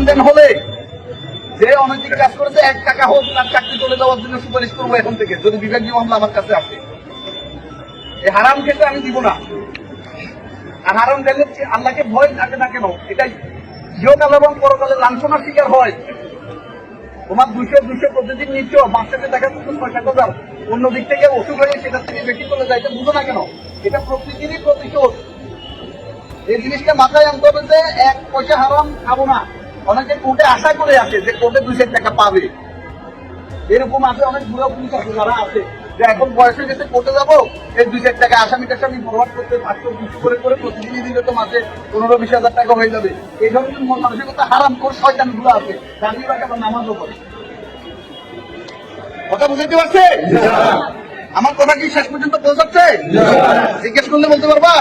লেনদেন হলে যে অনৈতিক কাজ করেছে, এক টাকা হোক তার চাকরি চলে যাওয়ার জন্য সুপারিশ করব এখন থেকে, যদি বিভাগীয় মামলা আমার কাছে আসে। এই হারাম খেতে আমি দিব না। আর হারাম গেলে আল্লাহকে ভয় থাকে না কেন? এটাই ইহকাল এবং পরকালে লাঞ্ছনার শিকার হয়। তোমার দুশো দুশো প্রতিদিন নিচ্ছ, বাচ্চাকে দেখা যাচ্ছে ছয়, সাত হাজার। অন্য দিক থেকে ওষুধ হয়ে সেটা থেকে বেশি চলে যায় এটা বুঝো না কেন? এটা প্রকৃতিরই প্রতিশোধ। এই জিনিসটা মাথায় আনতে হবে যে, এক পয়সা হারাম খাব না। অনেকে কোর্টে আশা করে আছে যে কোর্টে দুইশো টাকা পাবে। এরকম আছে অনেক বুড়ো পুলিশ আছে যারা আছে যে এখন বয়স হয়ে গেছে কোর্টে যাব এই দুই চার টাকা আসামি টাসামি ফরওয়ার্ড করতে পাঁচশো দুশো করে করে প্রতিদিনই দিলে তো মাসে পনেরো বিশ হাজার টাকা হয়ে যাবে। এই ধরনের মন মানসিকতা হারাম করে শয়তানগুলো আছে চাকরি বাকা বা নামাজও করে কথা বুঝাইতে পারছে? আমার কথা কি শেষ পর্যন্ত পৌঁছাচ্ছে? জিজ্ঞেস করলে বলতে পারবা?